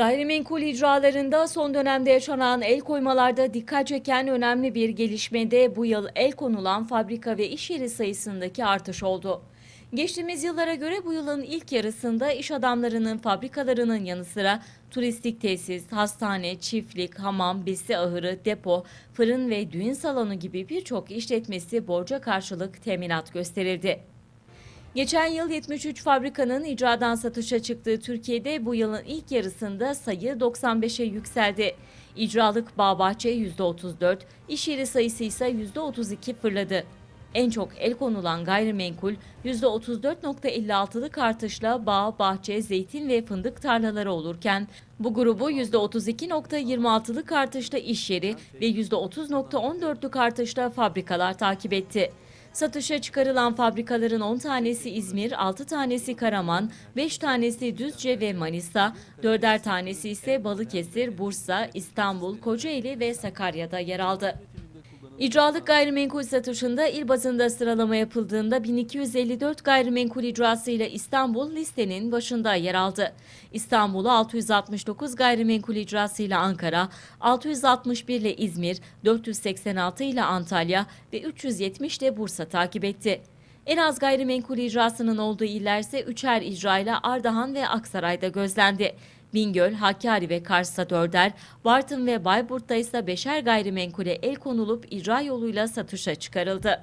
Gayrimenkul icralarında son dönemde yaşanan el koymalarda dikkat çeken önemli bir gelişmede bu yıl el konulan fabrika ve iş yeri sayısındaki artış oldu. Geçtiğimiz yıllara göre bu yılın ilk yarısında iş adamlarının fabrikalarının yanı sıra turistik tesis, hastane, çiftlik, hamam, besi ahırı, depo, fırın ve düğün salonu gibi birçok işletmesi borca karşılık teminat gösterildi. Geçen yıl 73 fabrikanın icradan satışa çıktığı Türkiye'de bu yılın ilk yarısında sayı 95'e yükseldi. İcralık bağ bahçe %34, iş yeri sayısı ise %32 fırladı. En çok el konulan gayrimenkul %34.56'lık artışla bağ, bahçe, zeytin ve fındık tarlaları olurken bu grubu %32.26'lık artışla iş yeri ve %30.14'lük artışla fabrikalar takip etti. Satışa çıkarılan fabrikaların 10 tanesi İzmir, 6 tanesi Karaman, 5 tanesi Düzce ve Manisa, 4'er tanesi ise Balıkesir, Bursa, İstanbul, Kocaeli ve Sakarya'da yer aldı. İcralık gayrimenkul satışında il bazında sıralama yapıldığında 1254 gayrimenkul icrasıyla İstanbul listenin başında yer aldı. İstanbul'u 669 gayrimenkul icrasıyla Ankara, 661 ile İzmir, 486 ile Antalya ve 370 ile Bursa takip etti. En az gayrimenkul icrasının olduğu iller ise üçer icrayla Ardahan ve Aksaray'da gözlendi. Bingöl, Hakkari ve Kars'ta dörder, Bartın ve Bayburt'ta ise beşer gayrimenkule el konulup icra yoluyla satışa çıkarıldı.